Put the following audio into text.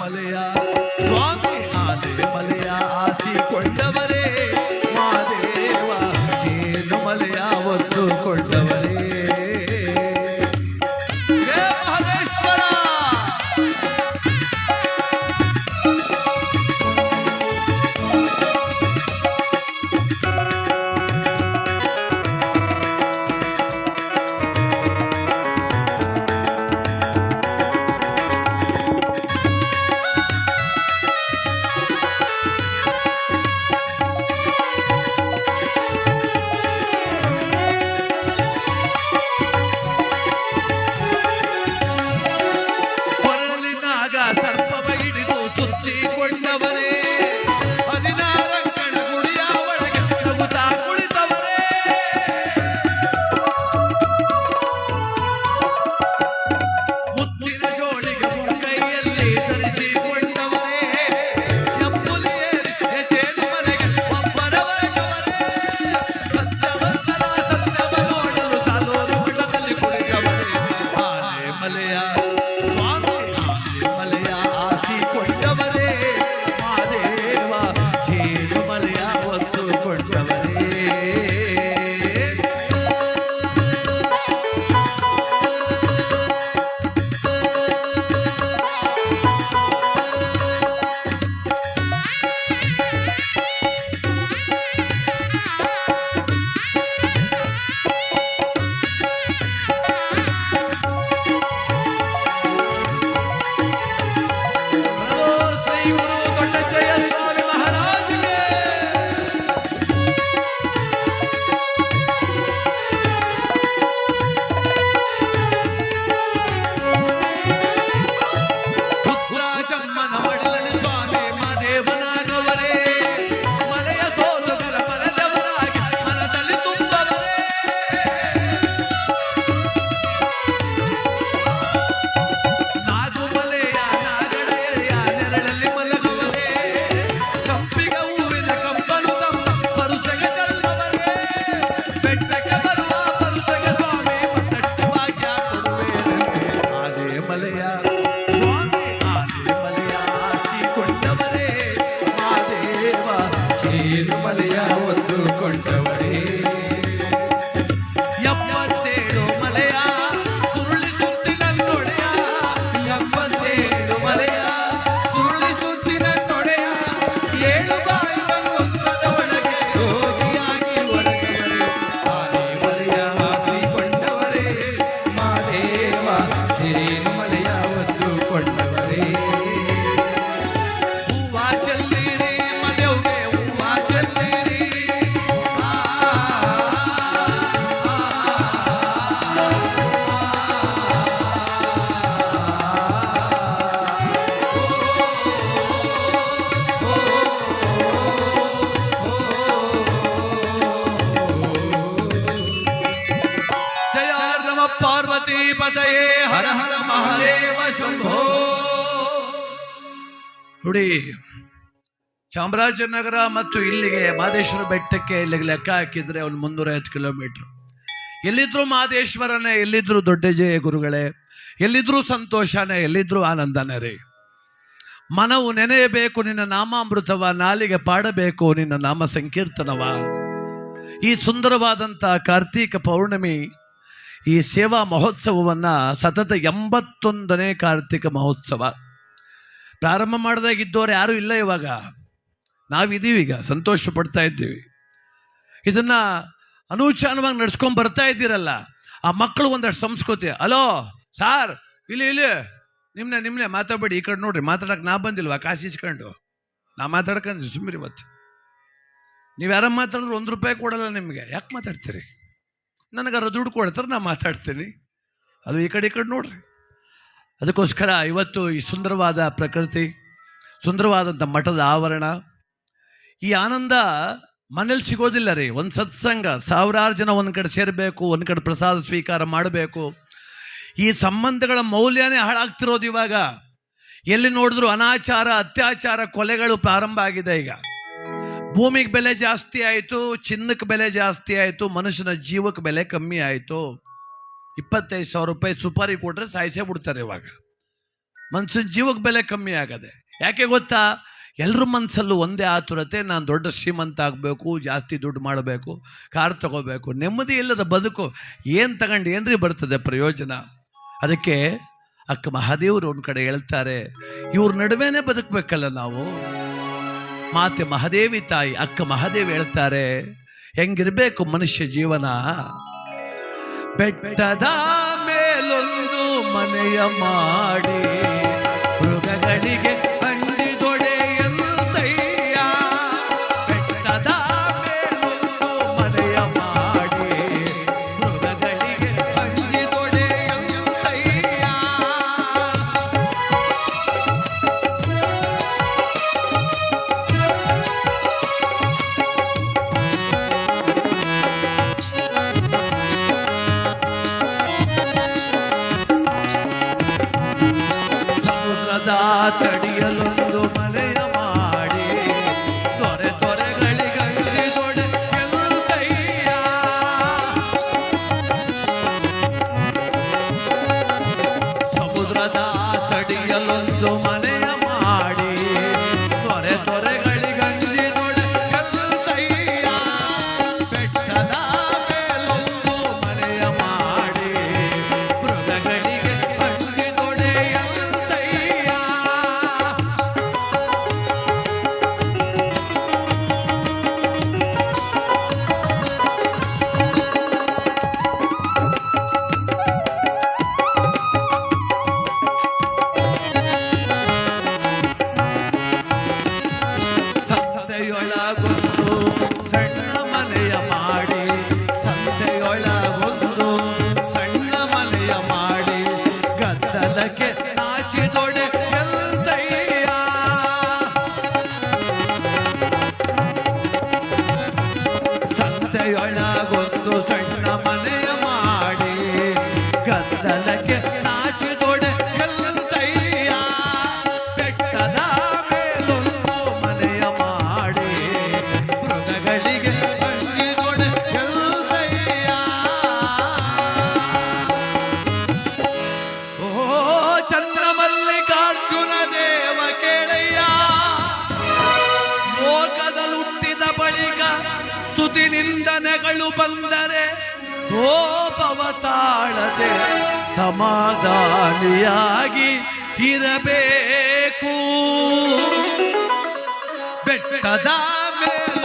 மலையா சுவாமி ஆதே மலையா ஆசி கொண்ட Vegas. ನೋಡಿ, ಚಾಮರಾಜನಗರ ಮತ್ತು ಇಲ್ಲಿಗೆ ಮಹದೇಶ್ವರ ಬೆಟ್ಟಕ್ಕೆ ಇಲ್ಲಿಗೆ ಲೆಕ್ಕ ಹಾಕಿದ್ರೆ ಒಂದು ಮುನ್ನೂರೈವತ್ತು ಕಿಲೋಮೀಟರ್. ಎಲ್ಲಿದ್ರು ಮಹದೇಶ್ವರನೇ ಎಲ್ಲಿದ್ರು ದೊಡ್ಡಜಯ ಗುರುಗಳೇ, ಎಲ್ಲಿದ್ರು ಸಂತೋಷನೇ, ಎಲ್ಲಿದ್ರು ಆನಂದನೇ ರೀ. ಮನವು ನೆನೆಯಬೇಕು, ನಿನ್ನ ನಾಮಾಮೃತವ ನಾಲಿಗೆ ಪಾಡಬೇಕು, ನಿನ್ನ ನಾಮ ಸಂಕೀರ್ತನವ. ಈ ಸುಂದರವಾದಂಥ ಕಾರ್ತೀಕ ಪೌರ್ಣಮಿ ಈ ಸೇವಾ ಮಹೋತ್ಸವವನ್ನು ಸತತ ಎಂಬತ್ತೊಂದನೇ ಕಾರ್ತಿಕ ಮಹೋತ್ಸವ. ಪ್ರಾರಂಭ ಮಾಡಿದಾಗಿದ್ದವರು ಯಾರೂ ಇಲ್ಲ ಇವಾಗ. ನಾವಿದ್ದೀವಿ ಈಗ, ಸಂತೋಷ ಪಡ್ತಾ ಇದ್ದೀವಿ. ಇದನ್ನು ಅನೂಚಾನವಾಗಿ ನಡ್ಸ್ಕೊಂಡ್ ಬರ್ತಾ ಇದ್ದೀರಲ್ಲ, ಆ ಮಕ್ಕಳು ಒಂದಷ್ಟು ಸಂಸ್ಕೃತಿ. ಅಲೋ ಸಾರ್, ಇಲ್ಲಿ ಇಲ್ಲಿ. ನಿಮ್ನೆ ನಿಮ್ನೆ, ಮಾತಾಡ್ಬೇಡಿ, ಈ ಕಡೆ ನೋಡ್ರಿ ಮಾತಾಡಕ್ಕೆ ನಾ ಬಂದಿಲ್ವಾ? ಕಾಸು ಇಸ್ಕೊಂಡು ನಾ ಮಾತಾಡ್ಕೊಂಡ್ರಿ ಸುಮ್ಮನೆ ಇವತ್ತು. ನೀವು ಯಾರ ಮಾತಾಡಿದ್ರು ಒಂದು ರೂಪಾಯಿ ಕೊಡಲ್ಲ ನಿಮಗೆ. ಯಾಕೆ ಮಾತಾಡ್ತೀರಿ? ನನಗಾರ ದುಡ್ಡು ಕೊಡ್ತಾರೆ, ನಾ ಮಾತಾಡ್ತೀನಿ. ಅದು ಈ ಕಡೆ ಈ ಕಡೆ ನೋಡ್ರಿ. ಅದಕ್ಕೋಸ್ಕರ ಇವತ್ತು ಈ ಸುಂದರವಾದ ಪ್ರಕೃತಿ ಸುಂದರವಾದಂಥ ಮಠದ ಆವರಣ, ಈ ಆನಂದ ಮನೇಲಿ ಸಿಗೋದಿಲ್ಲ ರೀ. ಒಂದು ಸತ್ಸಂಗ, ಸಾವಿರಾರು ಜನ ಒಂದು ಕಡೆ ಸೇರಬೇಕು, ಒಂದು ಕಡೆ ಪ್ರಸಾದ ಸ್ವೀಕಾರ ಮಾಡಬೇಕು. ಈ ಸಂಬಂಧಗಳ ಮೌಲ್ಯನೇ ಹಾಳಾಗ್ತಿರೋದು ಇವಾಗ. ಎಲ್ಲಿ ನೋಡಿದ್ರು ಅನಾಚಾರ, ಅತ್ಯಾಚಾರ ಕೊಲೆಗಳು ಪ್ರಾರಂಭ ಆಗಿದೆ ಈಗ. ಭೂಮಿಗೆ ಬೆಲೆ ಜಾಸ್ತಿ ಆಯಿತು ಚಿನ್ನಕ್ಕೆ ಬೆಲೆ ಜಾಸ್ತಿ ಆಯಿತು, ಮನುಷ್ಯನ ಜೀವಕ್ಕೆ ಬೆಲೆ ಕಮ್ಮಿ ಆಯಿತು. ಇಪ್ಪತ್ತೈದು ಸಾವಿರ ರೂಪಾಯಿ ಸುಪಾರಿ ಕೊಟ್ರೆ ಸಾಯಿಸೇ ಬಿಡ್ತಾರೆ ಇವಾಗ. ಮನ್ಸಿನ ಜೀವಕ್ಕೆ ಬೆಲೆ ಕಮ್ಮಿ ಆಗದೆ. ಯಾಕೆ ಗೊತ್ತಾ? ಎಲ್ಲರ ಮನಸ್ಸಲ್ಲೂ ಒಂದೇ ಆತುರತೆ, ನಾನು ದೊಡ್ಡ ಶ್ರೀಮಂತ ಆಗಬೇಕು, ಜಾಸ್ತಿ ದುಡ್ಡು ಮಾಡಬೇಕು, ಕಾರ್ ತಗೋಬೇಕು, ನೆಮ್ಮದಿ ಇಲ್ಲದ ಬದುಕು ಏನು ತಗೊಂಡು ಏನ್ರಿ ಬರ್ತದೆ ಪ್ರಯೋಜನ? ಅದಕ್ಕೆ ಅಕ್ಕ ಮಹಾದೇವರು ಒಂದು ಕಡೆ ಹೇಳ್ತಾರೆ, ಇವ್ರ ನಡುವೆನೇ ಬದುಕಬೇಕಲ್ಲ ನಾವು? ಮಾತೆ ಮಹಾದೇವಿ ತಾಯಿ, ಅಕ್ಕ ಮಹಾದೇವಿ ಹೇಳ್ತಾರೆ, ಹೆಂಗಿರಬೇಕು ಮನುಷ್ಯ ಜೀವನ? ಬೆಟ್ಟದ ಮೇಲೊಂದು ಮನೆಯ ಮಾಡಿ ಮೃಗಗಳಿಗೆ ಸಮುದ್ರದ ಬಂದರೆ ಕೋಪವ ತಾಳದೆ ಸಮಾಧಾನಿಯಾಗಿ ಇರಬೇಕು. ಬೆಟ್ಟದ ಮೇಲೆ